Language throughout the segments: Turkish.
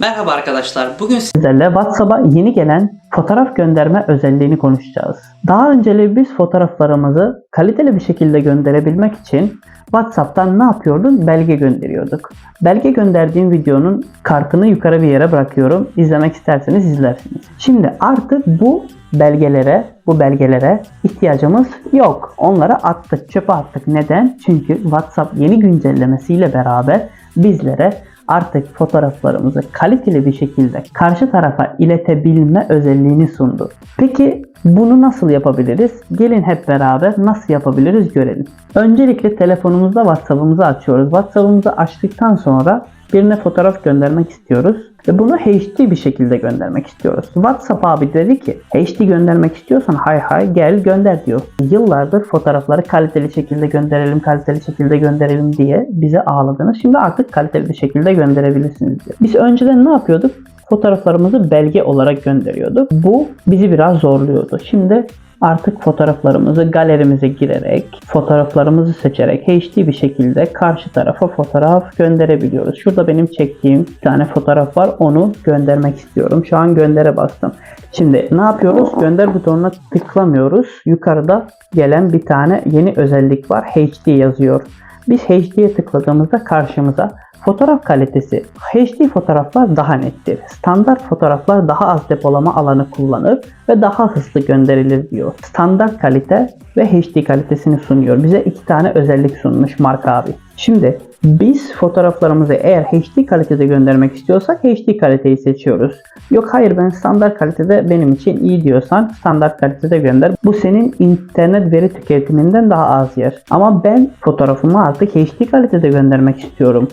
Merhaba arkadaşlar. Bugün Sizlerle WhatsApp'a yeni gelen fotoğraf gönderme özelliğini konuşacağız. Daha önceleri biz fotoğraflarımızı kaliteli bir şekilde gönderebilmek için WhatsApp'tan ne yapıyorduk? Belge gönderiyorduk. Belge gönderdiğim videonun kartını yukarı bir yere bırakıyorum. İzlemek isterseniz izlersiniz. Şimdi artık bu belgelere, bu belgelere ihtiyacımız yok. Onları attık, çöpe attık. Neden? Çünkü WhatsApp yeni güncellemesiyle beraber bizlere artık fotoğraflarımızı kaliteli bir şekilde karşı tarafa iletebilme özelliğini sundu. Peki bunu nasıl yapabiliriz? Gelin hep beraber nasıl yapabiliriz görelim. Öncelikle telefonumuzda WhatsApp'ımızı açıyoruz. WhatsApp'ımızı açtıktan sonra birine fotoğraf göndermek istiyoruz ve bunu HD bir şekilde göndermek istiyoruz. WhatsApp abi dedi ki HD göndermek istiyorsan hay hay gel gönder diyor. Yıllardır fotoğrafları kaliteli şekilde gönderelim, kaliteli şekilde gönderelim diye bize ağladınız. Şimdi artık kaliteli bir şekilde gönderebilirsiniz diyor. Biz önceden ne yapıyorduk? Fotoğraflarımızı belge olarak gönderiyorduk. Bu bizi biraz zorluyordu. Şimdi artık fotoğraflarımızı galerimize girerek, fotoğraflarımızı seçerek HD bir şekilde karşı tarafa fotoğraf gönderebiliyoruz. Şurada benim çektiğim bir tane fotoğraf var. Onu göndermek istiyorum. Şu an göndere bastım. Şimdi ne yapıyoruz? Gönder butonuna tıklamıyoruz. Yukarıda gelen bir tane yeni özellik var. HD yazıyor. Biz HD'ye tıkladığımızda karşımıza fotoğraf kalitesi HD fotoğraflar daha nettir. Standart fotoğraflar daha az depolama alanı kullanır ve daha hızlı gönderilir diyor. Standart kalite ve HD kalitesini sunuyor. Bize iki tane özellik sunmuş marka abi. Şimdi biz fotoğraflarımızı eğer HD kalitede göndermek istiyorsak HD kaliteyi seçiyoruz. Yok hayır ben standart kalitede benim için iyi diyorsan standart kalitede gönder. Bu senin internet veri tüketiminden daha az yer. Ama ben fotoğrafımı artık HD kalitede göndermek istiyorum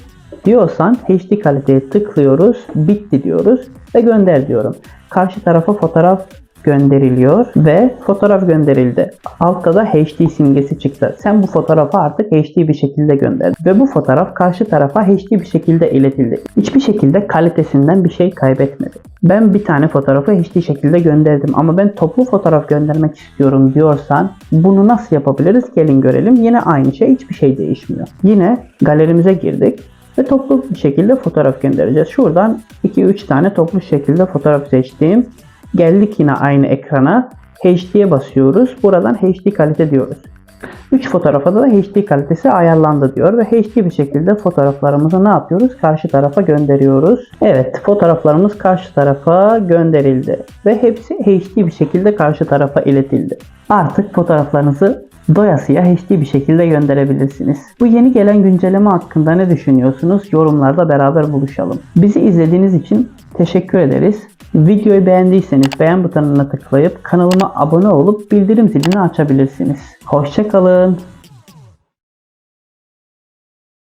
diyorsan HD kaliteye tıklıyoruz, bitti diyoruz ve gönder diyorum. Karşı tarafa fotoğraf gönderiliyor ve fotoğraf gönderildi. Altta da HD simgesi çıktı. Sen bu fotoğrafı artık HD bir şekilde gönder ve bu fotoğraf karşı tarafa HD bir şekilde iletildi. Hiçbir şekilde kalitesinden bir şey kaybetmedi. Ben bir tane fotoğrafı HD şekilde gönderdim ama ben toplu fotoğraf göndermek istiyorum diyorsan bunu nasıl yapabiliriz? Gelin görelim. Yine aynı şey, hiçbir şey değişmiyor. Yine galerimize girdik ve toplu bir şekilde fotoğraf göndereceğiz. Şuradan 2-3 tane toplu şekilde fotoğraf seçtiğim. Geldik yine aynı ekrana. HD'ye basıyoruz. Buradan HD kalite diyoruz. 3 fotoğrafa da HD kalitesi ayarlandı diyor ve HD bir şekilde fotoğraflarımızı ne yapıyoruz? Karşı tarafa gönderiyoruz. Evet fotoğraflarımız karşı tarafa gönderildi ve hepsi HD bir şekilde karşı tarafa iletildi. Artık fotoğraflarınızı doyasıya HD bir şekilde gönderebilirsiniz. Bu yeni gelen güncelleme hakkında ne düşünüyorsunuz? Yorumlarda beraber buluşalım. Bizi izlediğiniz için teşekkür ederiz. Videoyu beğendiyseniz beğen butonuna tıklayıp kanalıma abone olup bildirim zilini açabilirsiniz. Hoşçakalın.